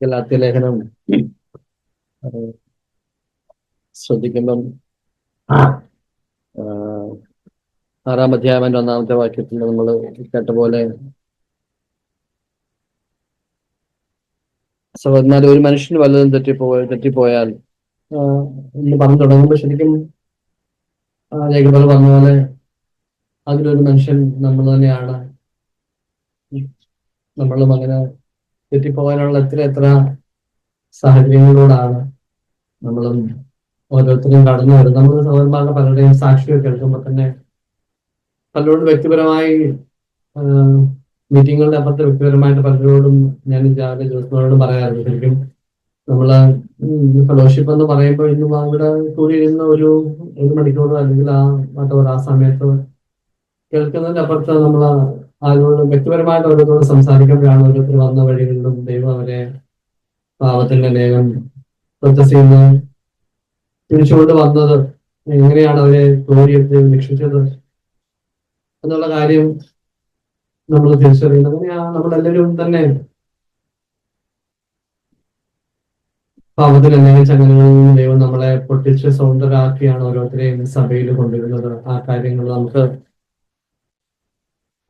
ഗലാത്യ ലേഖനം ശ്രദ്ധിക്കുമ്പം ആറാം അധ്യായത്തിന്റെ ഒന്നാമത്തെ വാക്യത്തിൽ നമ്മൾ കേട്ട പോലെ സഹോദരന്മാർ ഒരു മനുഷ്യന് വല്ലതും തെറ്റിപ്പോയ തെറ്റിപ്പോയാൽ എന്ന് പറഞ്ഞു തുടങ്ങുമ്പോൾ ശരിക്കും ജേക്കബൽ പറഞ്ഞ പോലെ അതിലൊരു മനുഷ്യൻ നമ്മൾ തന്നെയാണ്. നമ്മളും അങ്ങനെ തെറ്റിപ്പോകാനുള്ള എത്ര എത്ര സാഹചര്യങ്ങളിലൂടാണ് നമ്മളും ഓരോരുത്തരും കടന്നു വരുന്നത്. നമ്മൾ സഹോദരന്മാരുടെ പലരുടെയും സാക്ഷികൾ കേൾക്കുമ്പോൾ തന്നെ പലരോടും വ്യക്തിപരമായി മീറ്റിങ്ങുകളുടെ അപ്പുറത്തെ വ്യക്തിപരമായിട്ട് പലരോടും ഞാൻ രാവിലെ ജോസ്മോടും പറയാറുണ്ട്. ശരിക്കും നമ്മൾ ഫെലോഷിപ്പ് എന്ന് പറയുമ്പോൾ ഇന്നും അവിടെ കൂടിയിരുന്ന ഒരു ഒരു മണിക്കൂറോ അല്ലെങ്കിൽ ആ മറ്റോ ആ സമയത്ത് കേൾക്കുന്നതിന്റെ അപ്പുറത്ത് നമ്മൾ അതിനോട് വ്യക്തിപരമായിട്ട് ഓരോരുത്തരോട് സംസാരിക്കുമ്പോഴാണ് ഓരോരുത്തർ വന്ന വഴികളിലും ദൈവം അവരെ പാവത്തിന്റെ ലേഖം പ്രൊസസ് നിന്ന് തിരിച്ചുകൊണ്ട് വന്നത് എങ്ങനെയാണ് അവരെ കോരിയെടുത്ത് രക്ഷിച്ചത്? എന്നുള്ള കാര്യം നമ്മൾ തിരിച്ചറിയുന്നത്. നമ്മൾ നമ്മളെല്ലാവരും തന്നെ പാവത്തിൽ അല്ലെങ്കിൽ ചങ്ങലകളിൽ നിന്ന് ദൈവം നമ്മളെ പൊട്ടിച്ച് സ്വതന്ത്രരാക്കിയാണ് ഓരോരുത്തരെയും സഭയിൽ കൊണ്ടുവരുന്നത്. ആ കാര്യങ്ങൾ നമുക്ക്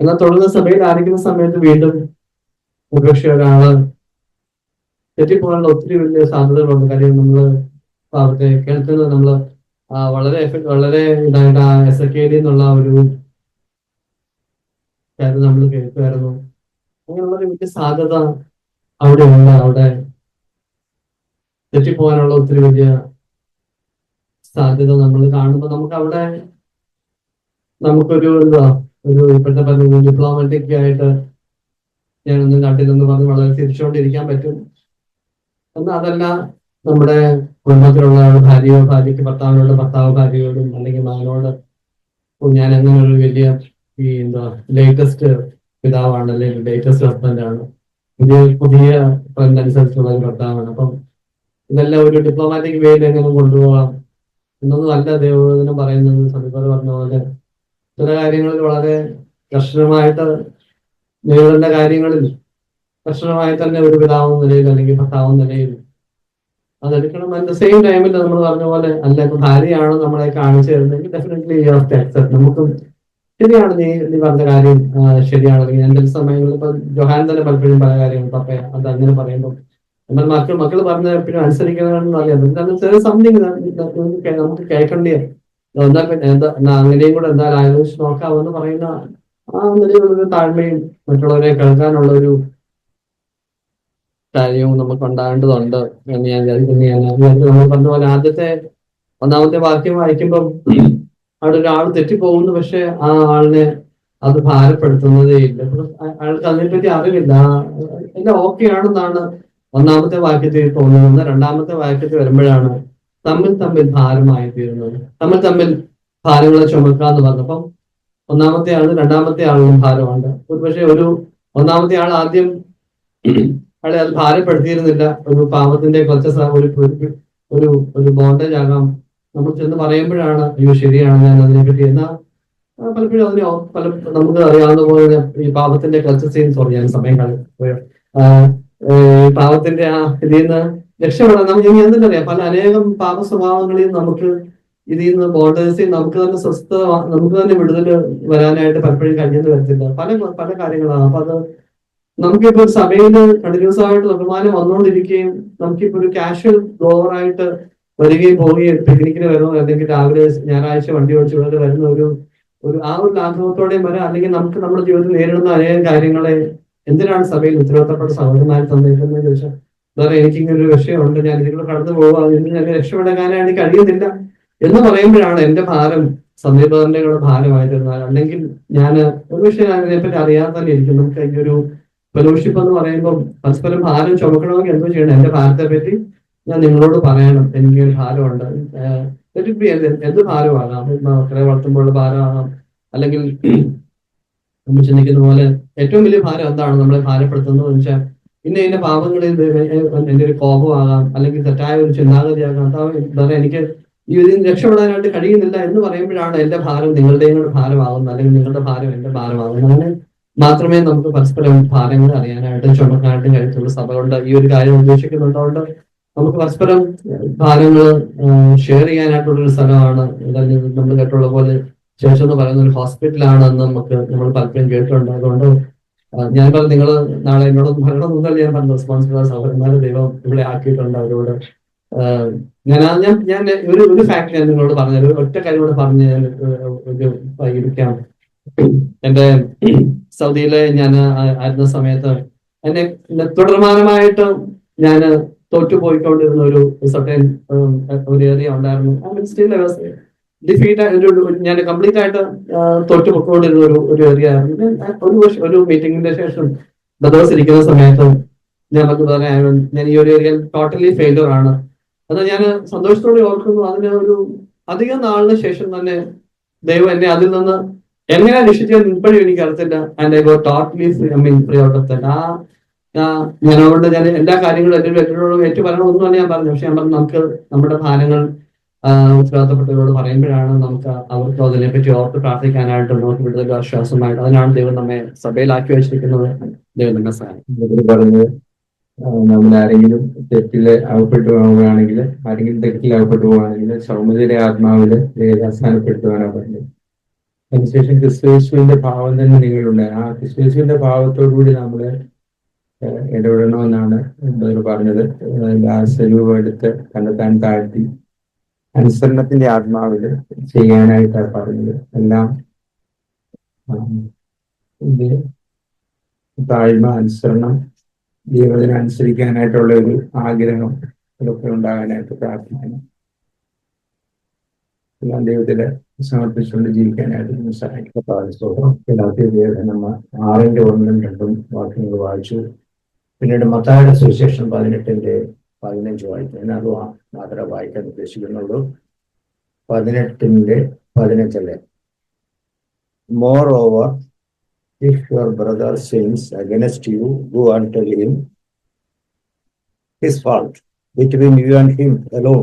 എന്നാൽ തുടർന്ന് സഭയിൽ ആയിരിക്കുന്ന സമയത്ത് വീണ്ടും ഒരുപക്ഷെ ഒരാൾ തെറ്റിപ്പോകാനുള്ള ഒത്തിരി വലിയ സാധ്യതകളുണ്ട്. കാര്യം നമ്മൾ പാവത്തെ കേൾക്കുന്നത് നമ്മൾ വളരെ വളരെ ഇതായിട്ട് ആ എസ് എ കെ ഡി എന്നുള്ള ഒരു കാര്യം നമ്മൾ കേൾക്കുമായിരുന്നു. അങ്ങനെയുള്ള ഒരു വലിയ സാധ്യത അവിടെ ഉണ്ട്. അവിടെ തെറ്റിപ്പോകാനുള്ള ഒത്തിരി വലിയ സാധ്യത നമ്മൾ കാണുമ്പോൾ നമുക്ക് അവിടെ നമുക്കൊരു എന്താ ഒരു ഇപ്പോഴത്തെ പറഞ്ഞ ഡിപ്ലോമാറ്റിക് ആയിട്ട് ഞാനൊന്നും കണ്ടില്ലെന്ന് പറഞ്ഞ്. വളരെ തിരിച്ചുകൊണ്ടിരിക്കാൻ പറ്റും. എന്നാൽ അതല്ല നമ്മുടെ കുടുംബത്തിലുള്ള ഭാര്യയോ ഭാര്യയ്ക്ക് ഭർത്താവിനോട് ഭർത്താവ് ഭാര്യയോടും അല്ലെങ്കിൽ മകനോട് ഞാൻ അങ്ങനെ ഒരു വലിയ ഈ എന്താ ലേറ്റസ്റ്റ് പിതാവാണ് അല്ലെങ്കിൽ ലേറ്റസ്റ്റ് ഹസ്ബൻഡ് ആണ്. പുതിയ പുതിയ അനുസരിച്ചുള്ള ഒരു ഭർത്താവാണ്. അപ്പം ഇതെല്ലാം ഒരു ഡിപ്ലോമാറ്റിക് വേയിൽ എങ്ങനെ കൊണ്ടുപോകാം എന്നൊന്നും അല്ല ദേവോധനം പറയുന്നത്. സമീപത പറഞ്ഞ പോലെ ചില കാര്യങ്ങളിൽ വളരെ കർശനമായിട്ട് നേരിടേണ്ട കാര്യങ്ങളിൽ കർശനമായി തന്നെ ഒരു പിതാവും നിലയിൽ അല്ലെങ്കിൽ ഭർത്താവും നിലയിൽ അതെടുക്കണം. അറ്റ് ദ സെയിം ടൈമിൽ നമ്മൾ പറഞ്ഞ പോലെ അല്ല ഇപ്പൊ ഭാര്യയാണ് നമ്മളെ കാണിച്ചു തരുന്നെങ്കിൽ ഡെഫിനറ്റ്ലി യു ഹാവ് നമുക്കും ശരിയാണ് നീ നീ പറഞ്ഞ കാര്യം ശരിയാണ് അല്ലെങ്കിൽ എന്റെ സമയങ്ങളിൽ ഇപ്പൊ ജോഹാൻ തന്നെ പലപ്പോഴും പല കാര്യങ്ങൾ പപ്പ അത് അങ്ങനെ പറയുമ്പോൾ എന്നാൽ മക്കൾ മക്കൾ പറഞ്ഞ എപ്പോഴും അനുസരിക്കണമെന്ന് അറിയാം എന്താണ് ചെറിയ സംതിങ് നമുക്ക് കേൾക്കേണ്ടി എന്താ പിന്നെ എന്താ അങ്ങനെയും കൂടെ എന്താ ആലോചിച്ച് നോക്കാമെന്ന് പറയുന്ന ആ നിലയിലുള്ള താഴ്മയും മറ്റുള്ളവരെ കേൾക്കാനുള്ള ഒരു കാര്യവും നമുക്ക് ഉണ്ടാകേണ്ടതുണ്ട് എന്ന് ഞാൻ വിചാരിക്കുന്നു. ഞാൻ നമ്മൾ പറഞ്ഞ പോലെ ആദ്യത്തെ ഒന്നാമത്തെ വാക്യം വായിക്കുമ്പം അവിടെ ഒരാൾ തെറ്റിപ്പോകുന്നു പക്ഷെ ആ ആളിനെ അത് ഭാരപ്പെടുത്തുന്നതേ ഇല്ല. അയാൾക്ക് അതിനെപ്പറ്റി അറിവില്ല. എല്ലാം ഓക്കെ ആണെന്നാണ് ഒന്നാമത്തെ വാക്യത്തിൽ തോന്നുന്നത്. രണ്ടാമത്തെ വാക്യത്തിൽ വരുമ്പോഴാണ് തമ്മിൽ തമ്മിൽ ഭാരമായി തീരുന്നത് തമ്മിൽ തമ്മിൽ ഭാരങ്ങളെ ചുമക്കുക ചുമക്കാന്ന് പറഞ്ഞപ്പം ഒന്നാമത്തെ ആൾ രണ്ടാമത്തെ ആളിനും ഭാരമുണ്ട്. ഒരുപക്ഷെ ഒരു ഒന്നാമത്തെ ആൾ ആദ്യം അയാളെ അത് ഭാരപ്പെടുത്തിയിരുന്നില്ല. ഒരു പാപത്തിന്റെ കുറച്ച് ഒരു ഒരു- ഒരു ബോണ്ടേജ് ആകാം നമ്മൾ ചെന്ന് പറയുമ്പോഴാണ് അയ്യോ ശരിയാണ് ഞാൻ അതിനെപ്പറ്റി എന്നാ പലപ്പോഴും അതിനെ പല നമുക്ക് അറിയാവുന്ന പോലെ ഈ പാപത്തിന്റെ കൾച്ചർ സീൻ സോറി ഞാൻ സമയം കളി പാപത്തിന്റെ ആ ഇതിൽ നിന്ന് രക്ഷപ്പെടാൻ നമുക്ക് ഇനി എന്തെന്നറിയാം പല അനേകം പാപ സ്വഭാവങ്ങളെയും നമുക്ക് ഇതിൽ നിന്ന് ബോർഡേഴ്സിൽ നമുക്ക് തന്നെ സ്വസ്ഥ നമുക്ക് തന്നെ വിടുതൽ വരാനായിട്ട് പലപ്പോഴും കഴിഞ്ഞെന്ന് വരത്തില്ല പല പല കാര്യങ്ങളാണ്. അപ്പൊ അത് നമുക്കിപ്പോ ഒരു സഭയിൽ കണ്ടിന്യൂസ് ആയിട്ട് ബഹുമാനം വന്നുകൊണ്ടിരിക്കുകയും നമുക്കിപ്പോ ഒരു കാഷ്വൽ ഗോവറായിട്ട് വരികയും പോവുകയും പിക്നിക്കിന് വരുന്നു അല്ലെങ്കിൽ രാവിലെ ഞായറാഴ്ച വണ്ടി ഓടിച്ച് ഇവിടെ വരുന്ന ഒരു ഒരു ആ ഒരു ലാഘവത്തോടെയും വരാം. അല്ലെങ്കിൽ നമുക്ക് നമ്മുടെ ജീവിതത്തിൽ നേരിടുന്ന അനേകം കാര്യങ്ങളെ എന്തിനാണ് സഭയിൽ ഉത്തരവാദിത്തപ്പെട്ട സഹോദരന്മാർ തന്നിരിക്കുന്നത് ചോദിച്ചാൽ വേറെ എനിക്കിങ്ങനെ ഒരു വിഷയമുണ്ട്. ഞാൻ ഇതിലൂടെ കടന്നു പോവുക ഇതിന് ഞാൻ രക്ഷപ്പെടാനാണ് എനിക്ക് കഴിയുന്നില്ല എന്ന് പറയുമ്പോഴാണ് എന്റെ ഭാരം സമീപത്തിന്റെ ഭാരമായിരുന്നാൽ അല്ലെങ്കിൽ ഞാൻ ഒരു വിഷയം അതിനെപ്പറ്റി അറിയാതെ തന്നെ ഇരിക്കും നമുക്ക് ഈ ഒരു ഫെലോഷിപ്പ് എന്ന് പറയുമ്പോൾ പരസ്പരം ഭാരം ചുമക്കണമെങ്കിൽ എന്തോ ചെയ്യണം. എന്റെ ഭാരത്തെ പറ്റി ഞാൻ നിങ്ങളോട് പറയണം. എനിക്ക് ഒരു ഭാരമുണ്ട് എന്ത് ഭാരമാകാം? മക്കളെ വളർത്തുമ്പോഴുള്ള ഭാരമാകാം. അല്ലെങ്കിൽ നമ്മൾ ചിന്തിക്കുന്ന പോലെ ഏറ്റവും വലിയ ഭാരം എന്താണ്? നമ്മളെ ഭാരപ്പെടുത്തുന്നത് വെച്ചാൽ ഇന്ന ഇന്ന പാപങ്ങളിൽ എന്റെ ഒരു കോപമാകാം അല്ലെങ്കിൽ തെറ്റായ ഒരു ചിന്താഗതിയാകാം. എന്താ എനിക്ക് ഈ നിന്ന് രക്ഷപ്പെടാനായിട്ട് കഴിയുന്നില്ല എന്ന് പറയുമ്പോഴാണ് എന്റെ ഭാരം നിങ്ങളുടെയും കൂടെ ഭാരമാകുന്നത് അല്ലെങ്കിൽ നിങ്ങളുടെ ഭാരം എന്റെ ഭാരമാകുന്നത്. അങ്ങനെ മാത്രമേ നമുക്ക് പരസ്പരം ഭാരങ്ങൾ അറിയാനായിട്ട് ചുമക്കാനായിട്ടും കഴിയത്തുള്ളൂ. സഭ കൊണ്ട് ഈ ഒരു കാര്യം ഉദ്ദേശിക്കുന്നുണ്ടോണ്ട് നമുക്ക് പരസ്പരം ഭാരങ്ങൾ ഷെയർ ചെയ്യാനായിട്ടുള്ള ഒരു സ്ഥലമാണ്. നമ്മൾ കേട്ടുള്ള പോലെ ശേഷം എന്ന് പറയുന്ന ഒരു ഹോസ്പിറ്റലാണ് നമുക്ക് നമ്മൾ പലപ്പോഴും കേട്ടിട്ടുണ്ട്. അതുകൊണ്ട് ഞാൻ പറഞ്ഞു നിങ്ങൾ നാളെ എന്നോട് മരണം മുതൽ ഞാൻ പറഞ്ഞു റെസ്പോൺസിബിൾ സഹോദരന്മാരെ ദൈവം ഇവിടെ ആക്കിയിട്ടുണ്ട് അവരോട്. ഞാൻ ഞാൻ ഞാൻ ഒരു ഒരു ഫാക്ട് ഞാൻ നിങ്ങളോട് പറഞ്ഞു ഒരു ഒറ്റ കാര്യം പറഞ്ഞ് ഞാൻ എന്റെ സൗദിയിലെ ഞാൻ ആയിരുന്ന സമയത്ത് എന്നെ തുടർമാനമായിട്ട് ഞാൻ തോറ്റുപോയിക്കൊണ്ടിരുന്ന ഒരു സർട്ടൻ ഒരു ഏരിയ ഉണ്ടായിരുന്നു. ഡിഫീറ്റ് ഒരു ഞാൻ കംപ്ലീറ്റ് ആയിട്ട് തൊട്ട് തോറ്റുപോയിക്കൊണ്ടിരുന്ന ഒരു ഒരു ഏരിയ ഒരു വർഷം ഒരു മീറ്റിംഗിന്റെ ശേഷം ബ്രദേഴ്സ് ഇരിക്കുന്ന സമയത്ത് ഞാൻ നമുക്ക് പറയാൻ ഞാൻ ഈ ഒരു ഏരിയ ടോട്ടലി ഫെയിലർ ആണ്. അത് ഞാൻ സന്തോഷത്തോടെ ഓർക്കുന്നു. അതിന് ഒരു അധികം നാളിന് ശേഷം തന്നെ ദൈവം എന്നെ അതിൽ നിന്ന് എങ്ങനെ രക്ഷിച്ചത് ഇപ്പോഴും എനിക്ക് അറിയത്തില്ല. And I go totally I free out ആ ഞാൻ അതുകൊണ്ട് ഞാൻ എല്ലാ കാര്യങ്ങളും എന്റെ ഏറ്റവും ഏറ്റു പറയണമെന്നല്ല ഞാൻ പറഞ്ഞു. പക്ഷെ ഞാൻ പറഞ്ഞു നമുക്ക് നമ്മുടെ ഭാരങ്ങൾ ഉത്തരവാദിത്തപ്പെട്ടവരോട് പറയുമ്പോഴാണ് നമുക്ക് അവർക്ക് അതിനെപ്പറ്റി ഓർത്ത് പ്രാർത്ഥിക്കാനായിട്ട് നമുക്ക് വിടുതൽ ആശ്വാസമായിട്ട് അതിനാണ് ദൈവം നമ്മെ സഭയിലാക്കി വെച്ചിരിക്കുന്നത്. ദൈവം നമ്മെ പറഞ്ഞത് നമ്മൾ ആരെങ്കിലും തെറ്റിൽ അകപ്പെട്ടു പോവുകയാണെങ്കിൽ ആരെങ്കിലും തെറ്റിൽ അകപ്പെട്ടു പോവുകയാണെങ്കിൽ സൗമ്യതയുടെ ആത്മാവിൽ അവസാനപ്പെടുത്തുവാനാണ് പറഞ്ഞത്. അതിനുശേഷം ക്രിസ്തുവേശുവിന്റെ ഭാവം തന്നെ നിങ്ങളുണ്ട്. ആ ക്രിസ്തുയേശുവിന്റെ ഭാവത്തോടുകൂടി നമ്മൾ ഇടപെടണമെന്നാണ് പറഞ്ഞത്. ആ സ്വരൂപം എടുത്ത് കണ്ടെത്താൻ താഴ്ത്തി അനുസരണത്തിന്റെ ആത്മാവിൽ ചെയ്യാനായിട്ടാണ് പറയുന്നത്. എല്ലാം താഴ്മ അനുസരണം ദൈവത്തിന് അനുസരിക്കാനായിട്ടുള്ള ഒരു ആഗ്രഹം ഇതൊക്കെ ഉണ്ടാകാനായിട്ട് പ്രാർത്ഥിക്കുന്നു. എല്ലാം ദൈവത്തിൽ സമർപ്പിച്ചുകൊണ്ട് ജീവിക്കാനായിട്ട് നമ്മൾ ആറിന്റെ ഒന്നും രണ്ടും വാക്യങ്ങൾ വായിച്ചു. പിന്നീട് മത്തായുടെ സുവിശേഷം പതിനെട്ടിന്റെ പതിനഞ്ച് വായിക്കും അത് മാത്രം വായിക്കാൻ ഉദ്ദേശിക്കുന്നുള്ളൂ. പതിനെട്ടിന്റെ പതിനഞ്ചല്ലേ? Moreover if your brother sins against you go and tell him his fault between you and him alone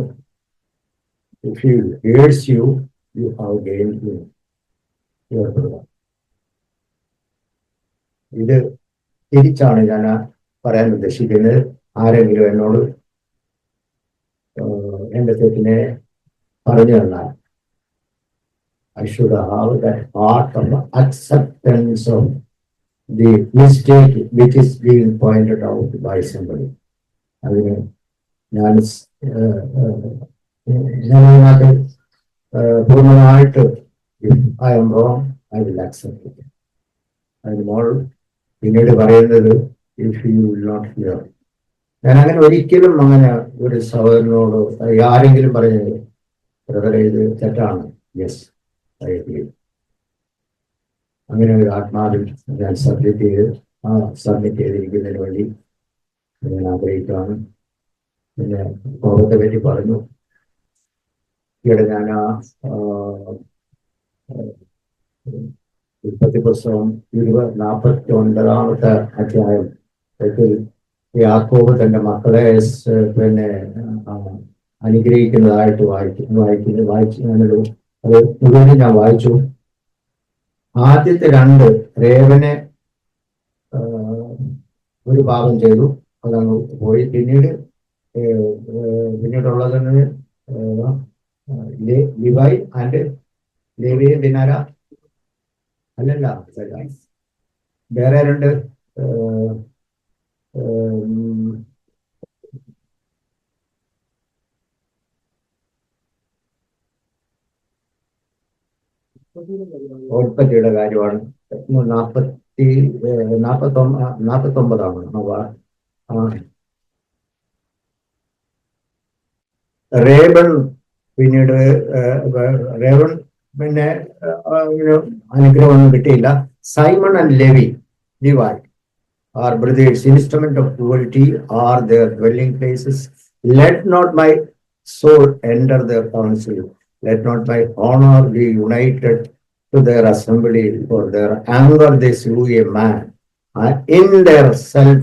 if you hears you you have gain him your brother ഇത് തിരിച്ചാണ് ഞാൻ പറയാൻ ഉദ്ദേശിക്കുന്നത്. ആരെങ്കിലും എന്നോട് എന്റെ തെറ്റിനെ പറഞ്ഞു തന്നാൽ I should have that heart of acceptance of the mistake which is being pointed out by somebody. അതിന് ഞാൻ സ്- ഏഹ് ഏഹ് ഞാൻ അതിനകത്ത് ഏഹ് പൂർണ്ണമായിട്ട് I'm wrong I will accept it അതിന് മോൾ പിന്നീട് പറയുന്നത് if you will not hear ഞാൻ അങ്ങനെ ഒരിക്കലും അങ്ങനെ ഒരു സഹോദരനോട് ആരെങ്കിലും പറഞ്ഞത് ബ്രദറെ ഇത് തെറ്റാണ്. യെസ് അങ്ങനെ ഒരു ആത്മാവിൽ ഞാൻ സബ്മിറ്റ് ചെയ്ത് ആ സബ്മിറ്റ് ചെയ്തിരിക്കുന്നതിന് വേണ്ടി ഞാൻ ആഗ്രഹിക്കുകയാണ്. പിന്നെ കോപത്തെ പറ്റി പറഞ്ഞു. ഇവിടെ ഞാൻ ആ ഉൽപ്പത്തി പുസ്തകം ഇരുപത് നാൽപ്പത്തി ഒൻപതാമത്തെ അധ്യായം യാക്കോബ് തന്റെ മക്കളെ പിന്നെ അനുഗ്രഹിക്കുന്നതായിട്ട് വായിക്കും വായിക്കുന്നു വായിച്ചു അത് മുഴുവനും ഞാൻ വായിച്ചു. ആദ്യത്തെ രണ്ട് രേവനെ ഒരു പാപം ചെയ്തു. അതങ്ങ് പോയി. പിന്നീട് പിന്നീടുള്ളത് ഏ, പിന്നീടുള്ളതിന് ഏ, ലേ- ലിവായ് ആൻഡ് ലേവിയെ ബിനാര. അല്ലല്ല വേറെ രണ്ട് ഉൽപ്പത്തിയുടെ കാര്യമാണ്. നാൽപ്പത്തി നാൽപ്പത്തി നാൽപ്പത്തി ഒമ്പതാണ് റേബൺ പിന്നീട് റേബൺ പിന്നെ അനുഗ്രഹമൊന്നും കിട്ടിയില്ല. Simon and Levi Levi. are brothers instrument of quality are their dwelling places let not my soul enter their council let not my honour be united to their assembly for their anger they slew a man and in their self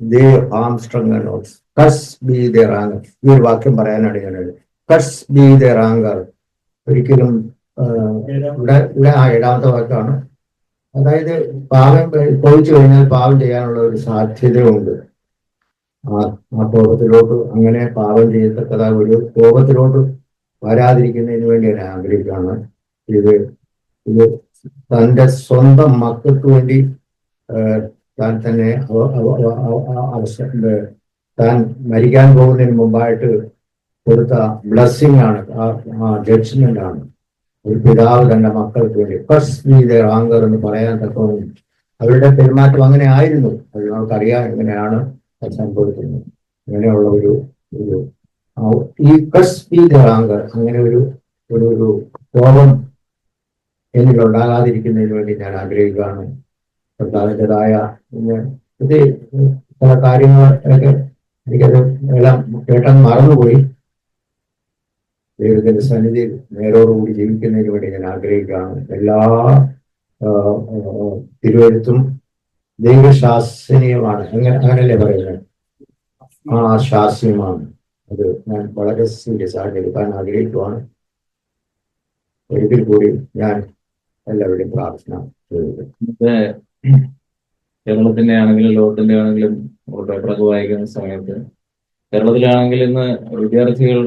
they hamstrung and oaths curse be their anger ഈ ഒരു വാക്യം പറയാനാണ് ഞാനത് curse be their anger ഒരിക്കലും ആ, ഇവിടെ ഇവിടെ ആ ഏഴാമത്തെ വാക്കാണ് അതായത് പാവം കൊഴിച്ചു കഴിഞ്ഞാൽ പാവം ചെയ്യാനുള്ള ഒരു സാധ്യതയുണ്ട്. ആ കോപത്തിലോട്ട് അങ്ങനെ പാവം ചെയ്യത്തക്കതായ ഒരു കോപത്തിലോട്ട് വരാതിരിക്കുന്നതിന് വേണ്ടി ഞാൻ ആഗ്രഹിക്കുകയാണ് ഇത് ഇത് തന്റെ സ്വന്തം മക്കൾക്ക് വേണ്ടി താൻ തന്നെ അവസരം താൻ മരിക്കാൻ പോകുന്നതിന് മുമ്പായിട്ട് കൊടുത്ത ബ്ലസ്സിംഗ് ആണ് ആ ജഡ്ജ്മെന്റ് ആണ്. ഒരു പിതാവ് തന്റെ മക്കൾക്ക് വേണ്ടി ആങ്കർ എന്ന് പറയാൻ തക്കവണ്ണം അവരുടെ പെരുമാറ്റം അങ്ങനെ ആയിരുന്നു. അത് നമുക്കറിയാം എങ്ങനെയാണ് അത് സംഭവിക്കുന്നത്. അങ്ങനെയുള്ള ഒരു ഒരു ഈ ഫസ്റ്റ് ആങ്കർ അങ്ങനെ ഒരു ഒരു ഒരു കോപം എന്നിൽ ഉണ്ടാകാതിരിക്കുന്നതിന് വേണ്ടി ഞാൻ ആഗ്രഹിക്കുകയാണ്. കർത്താവിന്റെതായ ഇത് പല കാര്യങ്ങളൊക്കെ എനിക്കത് എല്ലാം കേട്ടാൻ മറന്നുപോയി. ദൈവത്തിന്റെ സന്നിധിയിൽ നേരോടുകൂടി ജീവിക്കുന്നതിന് വേണ്ടി ഞാൻ ആഗ്രഹിക്കുകയാണ്. എല്ലാ ദൈവശാസനീയമാണ് തിരുവഴുത്തും ദൈവശാസ്ത്രീയമാണ്. അങ്ങനെ അങ്ങനല്ലേ പറയുന്നത്? ആ ശാസ്ത്രീയമാണ്. അത് ഞാൻ വളരെ സീരിയസ് ആയിട്ട് എടുക്കാൻ ആഗ്രഹിക്കുവാണ്. ഒരിക്കൽ കൂടി ഞാൻ എല്ലാവരുടെയും പ്രാർത്ഥന കേരളത്തിന്റെ ആണെങ്കിലും ലോകത്തിന്റെ ആണെങ്കിലും അവരുടെ പേപ്പറൊക്കെ വായിക്കുന്ന സമയത്ത് കേരളത്തിലാണെങ്കിൽ ഇന്ന് വിദ്യാർത്ഥികൾ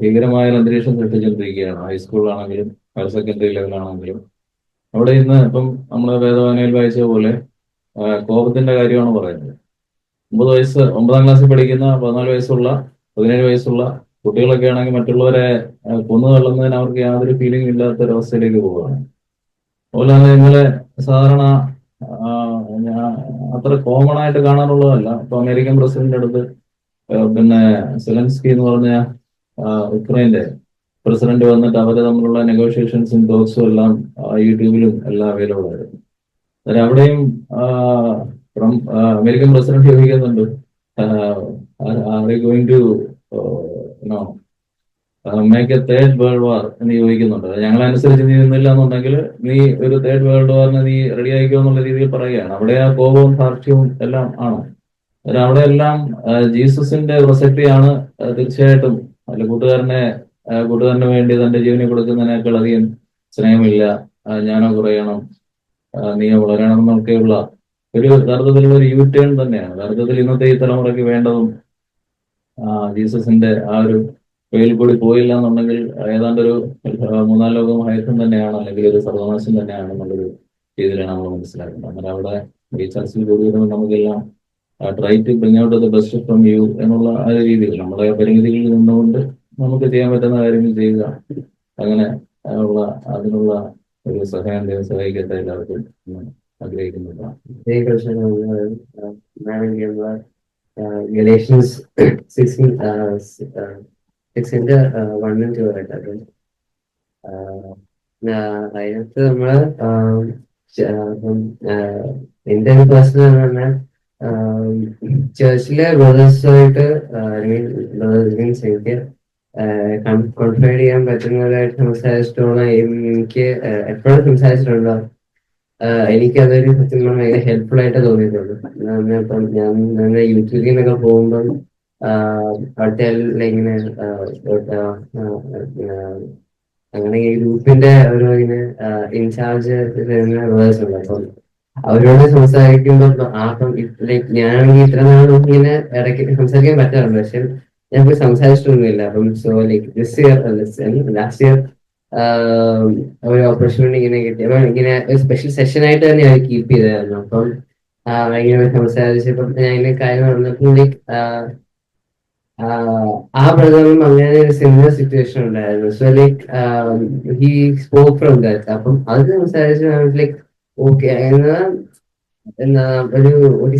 ഭീകരമായ അന്തരീക്ഷം സൃഷ്ടിച്ചുകൊണ്ടിരിക്കുകയാണ്. ഹൈസ്കൂളിലാണെങ്കിലും ഹയർ സെക്കൻഡറി ലെവലാണെങ്കിലും അവിടെ ഇന്ന് ഇപ്പം നമ്മൾ വേദവാനയിൽ വായിച്ച പോലെ കോപത്തിന്റെ കാര്യമാണ് പറയുന്നത്. ഒമ്പത് വയസ്സ് ഒമ്പതാം ക്ലാസ്സിൽ പഠിക്കുന്ന പതിനാല് വയസ്സുള്ള പതിനേഴ് വയസ്സുള്ള കുട്ടികളൊക്കെ ആണെങ്കിൽ മറ്റുള്ളവരെ കൊന്നു തള്ളുന്നതിന് അവർക്ക് യാതൊരു ഫീലിംഗ് ഇല്ലാത്ത ഒരു അവസ്ഥയിലേക്ക് പോവുകയാണ്. അതുപോലെ ഇന്നലെ സാധാരണ അത്ര കോമൺ ആയിട്ട് കാണാനുള്ളതല്ല ഇപ്പൊ അമേരിക്കൻ പ്രസിഡന്റ് അടുത്ത് പിന്നെ സെലൻസ്കി എന്ന് പറഞ്ഞ ഉക്രൈന്റെ പ്രസിഡന്റ് വന്നിട്ട് അവർ തമ്മിലുള്ള നെഗോഷിയേഷൻസും ടോക്സും എല്ലാം യൂട്യൂബിലും എല്ലാം അവൈലബിൾ ആയിരുന്നു. അന്നേരം അവിടെയും അമേരിക്കൻ പ്രസിഡന്റ് ചോദിക്കുന്നുണ്ട് going to no make a third world war എന്ന് ചോദിക്കുന്നുണ്ട്. ഞങ്ങൾ അനുസരിച്ച് നീ നിന്നില്ല എന്നുണ്ടെങ്കിൽ നീ ഒരു തേർഡ് വേൾഡ് വാറിന് നീ റെഡി ആയിക്കോ എന്നുള്ള രീതിയിൽ പറയുകയാണ്. അവിടെ ആ കോപവും സാക്ഷ്യവും എല്ലാം ആണ്. അവിടെ എല്ലാം ജീസസിന്റെ പ്രസക്തിയാണ് തീർച്ചയായിട്ടും അല്ല കൂട്ടുകാരനെ കൂട്ടുകാരന് വേണ്ടി തന്റെ ജീവനെ കൊടുക്കുന്നതിനേക്കാൾ അധികം സ്നേഹമില്ല. ഞാനോ കുറയണം. നീയോ വളരണം എന്നൊക്കെയുള്ള ഒരു യഥാർത്ഥത്തിലുള്ള ഒരു യു ടേൺ തന്നെയാണ്. യഥാർത്ഥത്തിൽ ഇന്നത്തെ ഈ തലമുറയ്ക്ക് വേണ്ടതും ജീസസിന്റെ ആ ഒരു വെയിൽ കൂടി പോയില്ല എന്നുണ്ടെങ്കിൽ ഏതാണ്ട് ഒരു മൂന്നാം ലോകം ഹൈസം തന്നെയാണ് അല്ലെങ്കിൽ ഒരു സർവനാശം തന്നെയാണ് എന്നുള്ളൊരു രീതിയിലാണ് നമ്മൾ മനസ്സിലാക്കുന്നത്. അങ്ങനെ അവിടെ ഈ ചർച്ചിൽ കൂടി വരുമ്പോൾ നമുക്കെല്ലാം try to bring out the best from you എന്നുള്ള ആ രീതിയിൽ നമ്മുടെ പരിമിതികളിൽ നിന്നുകൊണ്ട് നമുക്ക് ചെയ്യാൻ പറ്റുന്ന കാര്യങ്ങൾ ചെയ്യുക. അങ്ങനെ ഉള്ള അതിനുള്ള ഒരു സഹായം ദൈവം സഹായിക്കട്ടെ എല്ലാവർക്കും ആഗ്രഹിക്കുന്നുണ്ട്. ഗലേഷ്യൻസ് സിക്സിൻ സിക്സിന്റെ ആൻഡ് ടു ആയിട്ടത് അതിനകത്ത് നമ്മൾ എന്റെ ഒരു പേഴ്സണൽ പറഞ്ഞാൽ ചേർച്ചിലെ ബ്രദേഴ്സുമായിട്ട് അല്ലെങ്കിൽ എനിക്ക് കോൺഫൈഡ് ചെയ്യാൻ പറ്റുന്നവരായിട്ട് സംസാരിച്ചിട്ടുള്ള എനിക്ക് എപ്പോഴും സംസാരിച്ചിട്ടുണ്ടോ? എനിക്ക് എനിക്കതൊരു സത്യം പറഞ്ഞാൽ ഹെൽപ്ഫുൾ ആയിട്ട് തോന്നിയിട്ടുണ്ട്. ഞാൻ ഞാൻ യൂട്യൂബിൽ നിന്നൊക്കെ പോകുമ്പം അവിടുത്തെ ഇങ്ങനെ അങ്ങനെ ഈ ഗ്രൂപ്പിന്റെ ഒരു ഇങ്ങനെ ഇൻചാർജ് ബ്രദേഴ്സ് ഉണ്ട്. അപ്പം അവരോട് സംസാരിക്കുമ്പോൾ ആർക്കും ലൈക് ഞാനാണെങ്കിൽ ഇത്ര നാളും ഇങ്ങനെ ഇടയ്ക്ക് സംസാരിക്കാൻ പറ്റാറുണ്ട്. പക്ഷെ ഞാൻ പോയി സംസാരിച്ചിട്ടൊന്നുമില്ല. അപ്പം so like this year last year ഒരു ഓപ്പർച്യൂണിറ്റി ഇങ്ങനെ കിട്ടി അപ്പം ഇങ്ങനെ ഒരു സ്പെഷ്യൽ സെഷൻ ആയിട്ട് തന്നെ അവർ കീപ്പ് ചെയ്തായിരുന്നു. അപ്പം ഭയങ്കര ഇങ്ങനെ സംസാരിച്ചപ്പം ഞാൻ ഇങ്ങനെ കാര്യം പറഞ്ഞപ്പോൾ ലൈക്ക് ആ ബ്രദറും അങ്ങനെ ഒരു സിമിലർ സിറ്റുവേഷൻ ഉണ്ടായിരുന്നു. So like he spoke from that അപ്പം അത് സംസാരിച്ച് ലൈക്ക് ഓക്കെ എന്നാ എന്നാ ഒരു ഒരു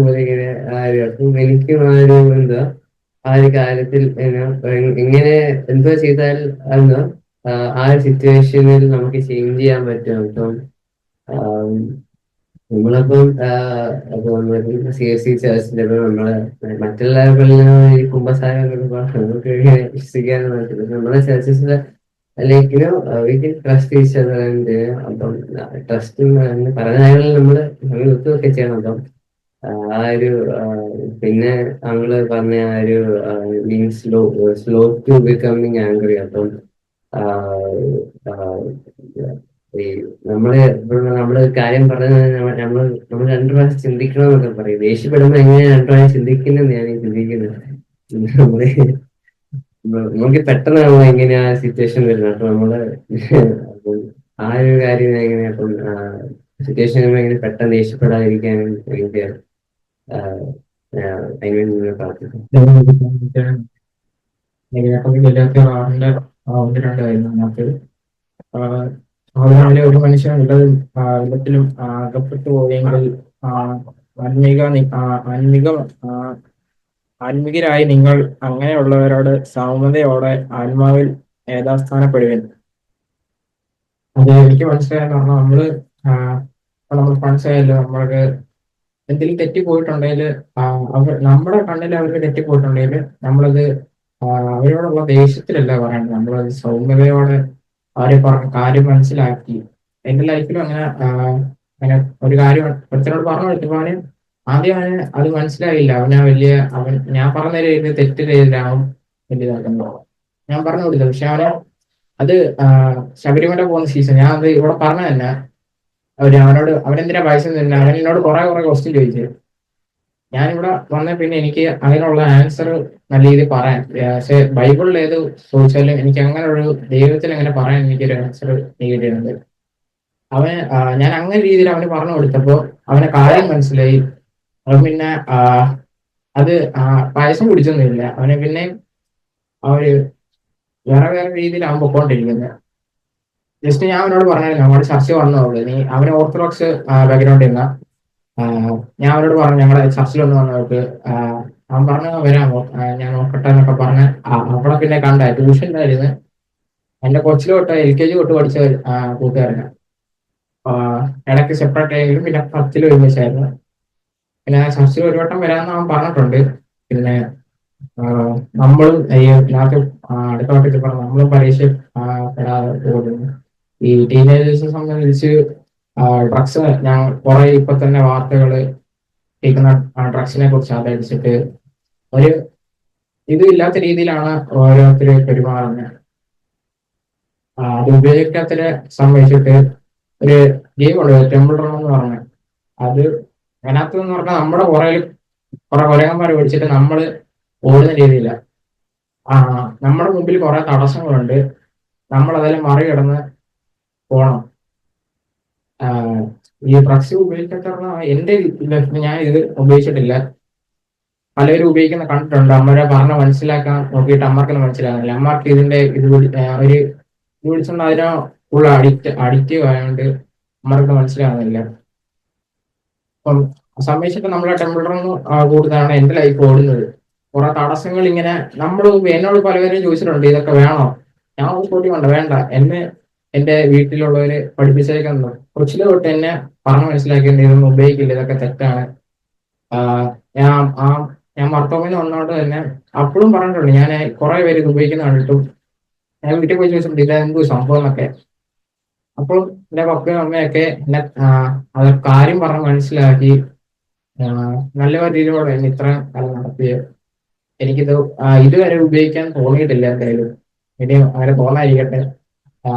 പോലെ ഇങ്ങനെ ആ ഒരു അപ്പം എനിക്കും ആ ഒരു എന്താ ആ ഒരു കാര്യത്തിൽ ഇങ്ങനെ എന്തോ ചെയ്താൽ എന്താ ആ, ഒരു സിറ്റുവേഷനിൽ നമുക്ക് ചേഞ്ച് ചെയ്യാൻ പറ്റും അപ്പം ആം, നമ്മളിപ്പം സി എസ് സി ചേർച്ചിന്റെ ഇപ്പം നമ്മൾ മറ്റുള്ള കുമ്പസാരമൊക്കെ നമുക്ക് വിശ്വസിക്കാനും പറ്റില്ല നമ്മുടെ അല്ലെങ്കിൽ ട്രസ്റ്റ് ഈച്ചത് അപ്പം ട്രസ്റ്റ് പറഞ്ഞ കാര്യങ്ങളിൽ നമ്മൾ ഒത്തുമൊക്കെ ചെയ്യണം. അപ്പം ആ ഒരു പിന്നെ നമ്മൾ പറഞ്ഞ ആ ഒരു means slow slow to becoming angry അപ്പം നമ്മൾ നമ്മൾ കാര്യം പറഞ്ഞത് നമ്മൾ നമ്മൾ രണ്ടു പ്രാവശ്യം ചിന്തിക്കണം എന്നൊക്കെ പറയും. ദേഷ്യപ്പെടുമ്പോ എങ്ങനെയാണ് രണ്ടു പ്രാവശ്യം ചിന്തിക്കുന്നത് ഞാൻ ചിന്തിക്കുന്നത്. നമ്മൾ നമ്മ- നമുക്ക് പെട്ടെന്ന് നമ്മൾ എങ്ങനെയാ സിറ്റുവേഷൻ വരുന്നത്. അപ്പൊ നമ്മൾ ആ ഒരു കാര്യം എങ്ങനെയാ അപ്പം സിറ്റുവേഷൻ എങ്ങനെ പെട്ടെന്ന് ദേഷ്യപ്പെടാതിരിക്കാൻ എനിക്ക് ഒരു മനുഷ്യൻ ഉള്ളതും വിധത്തിലും അകപ്പെട്ടു പോയെങ്കിൽ ആത്മീക ആത്മീക ആത്മീകരായി നിങ്ങൾ അങ്ങനെയുള്ളവരോട് സാമ്യതയോടെ ആത്മാവിൽ ഏതാസ്ഥാനപ്പെടുവൻ അത് എനിക്ക് മനസ്സിലായെന്ന് പറഞ്ഞാൽ നമ്മൾ നമ്മൾ മനസ്സിലായല്ലോ നമ്മൾക്ക് എന്തെങ്കിലും തെറ്റിപ്പോയിട്ടുണ്ടെങ്കിൽ അവർ നമ്മുടെ കണ്ണിൽ അവർക്ക് തെറ്റിപ്പോയിട്ടുണ്ടെങ്കിൽ നമ്മളത് ആ, അവരോടുള്ള ദേഷ്യത്തിലല്ല പറയുന്നത് നമ്മളത് സൗമ്യതയോടെ അവരെ പറഞ്ഞ കാര്യം മനസ്സിലാക്കി. എന്റെ ലൈഫിലും അങ്ങനെ അങ്ങനെ ഒരു കാര്യം ഒരുത്തരോട് പറഞ്ഞു കൊടുത്തപ്പോ അവന് ആദ്യം അവന് അത് മനസ്സിലായില്ല. അവൻ ആ വലിയ അവൻ ഞാൻ പറഞ്ഞ രീതിയിൽ തെറ്റ് ചെയ്തിട്ടാവും വലിയതാക്കുന്നു ഞാൻ പറഞ്ഞു കൊടുത്തത് പക്ഷെ അവന് അത് ശബരിമല പോകുന്ന സീസൺ ഞാൻ അത് ഇവിടെ പറഞ്ഞ തന്നെ. അവനോട് അവനെന്തിനാ പൈസ തന്നെ അവൻ എന്നോട് കുറെ കുറെ ക്വസ്റ്റ്യൻ ചോദിച്ചു. ഞാനിവിടെ വന്ന പിന്നെ എനിക്ക് അതിനുള്ള ആൻസർ നല്ല രീതിയിൽ പറയാൻ പക്ഷെ ബൈബിളിൽ ഏത് ചോദിച്ചാലും എനിക്ക് അങ്ങനെ ഒരു ദൈവത്തിൽ അങ്ങനെ പറയാൻ എനിക്കൊരു ആൻസർ നേടിയിട്ടുണ്ട്. അവന് ഞാൻ അങ്ങനെ രീതിയിൽ അവന് പറഞ്ഞു കൊടുത്തപ്പോ അവന് കാര്യം മനസ്സിലായി. അവൻ പിന്നെ അത് പായസം കുടിച്ചൊന്നുമില്ല. അവനെ പിന്നെ അവർ വേറെ വേറെ അവൻ പൊക്കോണ്ടിരിക്കുന്നത് ജസ്റ്റ് ഞാൻ അവനോട് പറഞ്ഞായിരുന്നു അവിടെ ചർച്ച വന്നോളൂ നീ അവന് ഓർത്തഡോക്സ് ബാക്ക്ഗ്രൗണ്ട് നിന്ന ഞാൻ അവനോട് പറഞ്ഞു ഞങ്ങളെ ചർച്ചിൽ ഒന്ന് വന്നവർക്ക് അവൻ പറഞ്ഞു വരാമോ ഞാൻ നോക്കട്ടെ എന്നൊക്കെ പറഞ്ഞ് അവളെ പിന്നെ കണ്ട. ഉണ്ടായിരുന്നു. എന്റെ കൊച്ചിൽ തൊട്ട് എൽ കെ ജി തൊട്ട് പഠിച്ച കൂട്ടുകാരനാണ് ഇടയ്ക്ക് സെപ്പറേറ്റ് ആയെങ്കിലും പിന്നെ പത്തിൽ ഒരുമിച്ചായിരുന്നു. പിന്നെ സംശയം ഒരു വട്ടം വരാമെന്ന് അവൻ പറഞ്ഞിട്ടുണ്ട്. പിന്നെ നമ്മൾ ഇതിനകത്ത് അടുത്ത വട്ടത്തിൽ പറഞ്ഞു നമ്മളും പരീക്ഷ ഈ ടീനേജേഴ്സിനെ സംബന്ധിച്ച് ഡ്രഗ്സ് ഞാൻ കുറെ ഇപ്പൊ തന്നെ വാർത്തകൾ കേൾക്കുന്ന ഡ്രഗ്സിനെ കുറിച്ച് ആദരിച്ചിട്ട് ഒരു ഇത് ഇല്ലാത്ത രീതിയിലാണ് ഓരോരുത്തർ പെരുമാറുന്നത് അത് ഉപയോഗിക്കാത്തതിനെ സംബന്ധിച്ചിട്ട് ഒരു ഗെയിം ഉണ്ട് ടെമ്പിൾ റൺ എന്ന് പറഞ്ഞു. അത് അതിനകത്ത് എന്ന് പറഞ്ഞാൽ നമ്മുടെ പുറകിൽ കുറെ കൊലകന്മാർ പിടിച്ചിട്ട് നമ്മൾ ഓടുന്ന രീതിയില്ല ആ നമ്മുടെ മുമ്പിൽ കുറെ തടസ്സങ്ങളുണ്ട്. നമ്മൾ അതെല്ലാം മറികടന്ന് പോണം. ഈ ഡ്രഗ്സ് ഉപയോഗിക്കാത്ത എന്റെ ഞാൻ ഇത് ഉപയോഗിച്ചിട്ടില്ല. പലരും ഉപയോഗിക്കുന്ന കണ്ടിട്ടുണ്ട്. അമ്മരെ പറഞ്ഞ മനസ്സിലാക്കാൻ നോക്കിയിട്ട് അമ്മർക്ക് മനസ്സിലാകുന്നില്ല അമ്മർക്ക് ഇതിന്റെ ഇത് ഒരു പിടിച്ചോണ്ട് ഉള്ള അഡിക്റ്റ് അഡിക്റ്റീവ് ആയതുകൊണ്ട് അമ്മർക്ക് മനസ്സിലാകുന്നില്ല അപ്പം സംബന്ധിച്ചിട്ട് നമ്മളെ റൺ കൂടുതലാണ് എന്റെ ലൈഫ് ഓടുന്നത്. കുറെ തടസ്സങ്ങൾ ഇങ്ങനെ നമ്മൾ എന്നോട് പലവരും ചോദിച്ചിട്ടുണ്ട് ഇതൊക്കെ വേണോ? ഞാൻ കൂട്ടി വേണ്ട വേണ്ട. എന്നെ എന്റെ വീട്ടിലുള്ളവര് പഠിപ്പിച്ചേക്കുന്നത്. കൊച്ചിലെ തൊട്ട് എന്നെ പറഞ്ഞ് മനസ്സിലാക്കിയിട്ടുണ്ട് ഇതൊന്നും ഉപയോഗിക്കില്ല ഇതൊക്കെ തെറ്റാണ്. ഞാൻ ആ ഞാൻ മർത്തോമിന് വന്നോണ്ട് തന്നെ അപ്പോഴും പറഞ്ഞിട്ടുണ്ട് ഞാൻ കുറെ പേര് ഇത് ഉപയോഗിക്കുന്ന കണ്ടിട്ടും. ഞാൻ വീട്ടിൽ പോയി ചോദിച്ചിട്ടുണ്ട് ഇതെന്തോ സംഭവം എന്നൊക്കെ. അപ്പോൾ എന്റെ പപ്പയും അമ്മയൊക്കെ എന്നെ അത് കാര്യം പറഞ്ഞ് മനസ്സിലാക്കി നല്ല രീതിയിലൂടെ ഇത്രയും കാലം നടത്തിയത് എനിക്കിത് ഇതുവരെ ഉപയോഗിക്കാൻ തോന്നിയിട്ടില്ല എന്തായാലും. ഇനി അങ്ങനെ തോന്നാതിരിക്കട്ടെ. ആ